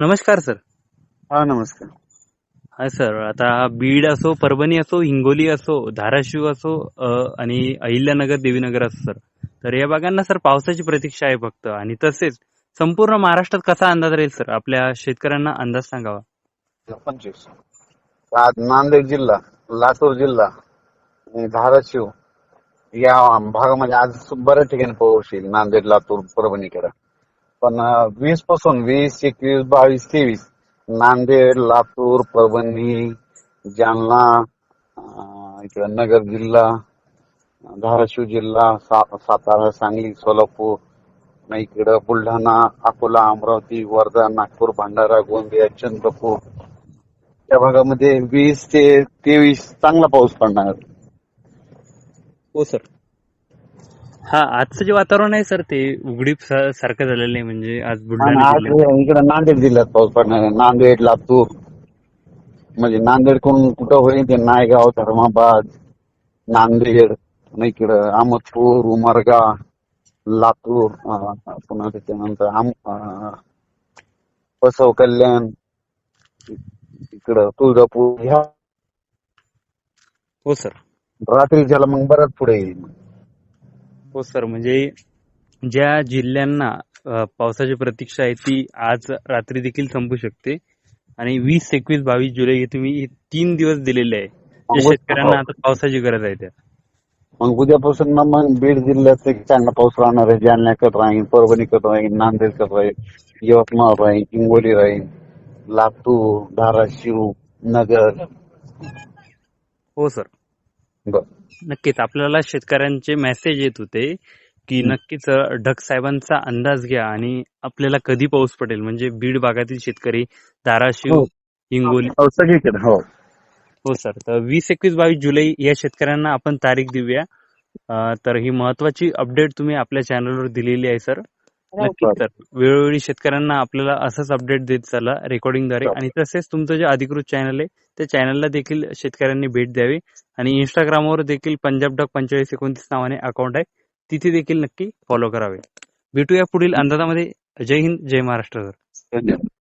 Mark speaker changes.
Speaker 1: नमस्कार सर.
Speaker 2: हा नमस्कार.
Speaker 1: हा सर. आता बीड असो परभणी असो हिंगोली असो धाराशिव असो आणि अहिल्यानगर देवीनगर असो सर. तर या भागांना सर पावसाची प्रतीक्षा आहे फक्त. आणि तसेच संपूर्ण महाराष्ट्रात कसा अंदाज राहील सर? आपल्या शेतकऱ्यांना अंदाज सांगावा.
Speaker 2: पंचवीस. आज नांदेड जिल्हा लातूर जिल्हा आणि धाराशिव या भागामध्ये आज बऱ्याच ठिकाणी पाऊस येईल. नांदेड लातूर परभणीकडे. पण वीसपासून वीस एकवीस बावीस तेवीस नांदेड लातूर परभणी जालना इकडं इकडे नगर जिल्हा धाराशिव जिल्हा सा- सातारा सांगली सोलापूर मग इकडं बुलढाणा अकोला अमरावती वर्धा नागपूर भंडारा गोंदिया चंद्रपूर. त्या भागामध्ये वीस ते तेवीस चांगला पाऊस पडणार.
Speaker 1: हो सर. हा आजचं जे वातावरण आहे सर ते उघडीप सा- सारखं झालेलं आहे म्हणजे आज बुलढाणा
Speaker 2: आज
Speaker 1: जिल्ह्यात
Speaker 2: इकडे नांदेड जिल्ह्यात पाऊस पडणार आहे. नांदेड लातूर. म्हणजे नांदेड कोण कुठं होईल ते नायगाव धर्माबाद नांदेड आणि इकडं अहमदपूर उमरगा लातूर अं, पुन्हा त्याच्यानंतर आम अं, बसव कल्याण इकडं तुळजापूर. ह्या
Speaker 1: हो सर.
Speaker 2: रात्रीच्याला मग बरंच पुढे येईल.
Speaker 1: हो सर. म्हणजे ज्या जिल्ह्यांना पावसाची प्रतीक्षा आहे ती आज रात्री देखील संपू शकते. आणि वीस एकवीस बावीस जुलै हे तुम्ही तीन दिवस दिलेले आहे. शेतकऱ्यांना आता पावसाची गरज आहे त्या
Speaker 2: मग उद्यापासून ना मग बीड जिल्ह्यात चांगला पाऊस राहणार आहे. जालन्याकडे राहील परभणीकडे राहील नांदेडकडे राहील यवतमाळ राहील हिंगोली राहील लातूर धाराशिव नगर.
Speaker 1: हो सर. नक्कीच. आपल्याला शेतकऱ्यांचे मेसेज येत होते की नक्कीच ढग साहेबांचा अंदाज घ्या आणि आपल्याला कधी पाऊस पडेल? म्हणजे बीड भागातील शेतकरी धाराशिव
Speaker 2: हो.
Speaker 1: हिंगोली.
Speaker 2: हो, हो.
Speaker 1: हो सर. तर वीस एकवीस बावीस जुलै या शेतकऱ्यांना आपण तारीख देऊया. तर ही महत्वाची अपडेट तुम्ही आपल्या चॅनलवर दिलेली आहे सर. नक्कीच सर. वेळोवेळी शेतकऱ्यांना आपल्याला असंच अपडेट देत चला रेकॉर्डिंगद्वारे. आणि तसेच तुमचं जे अधिकृत चॅनल आहे त्या चॅनलला देखील शेतकऱ्यांनी भेट द्यावी. आणि इंस्टाग्रामवर देखील पंजाब डॉक पंचेचाळीस एकोणतीस नावाने अकाउंट आहे. तिथे देखील नक्की फॉलो करावे. भेटूया पुढील अंदाजामध्ये. जय हिंद जय महाराष्ट्र सर.
Speaker 2: धन्यवाद.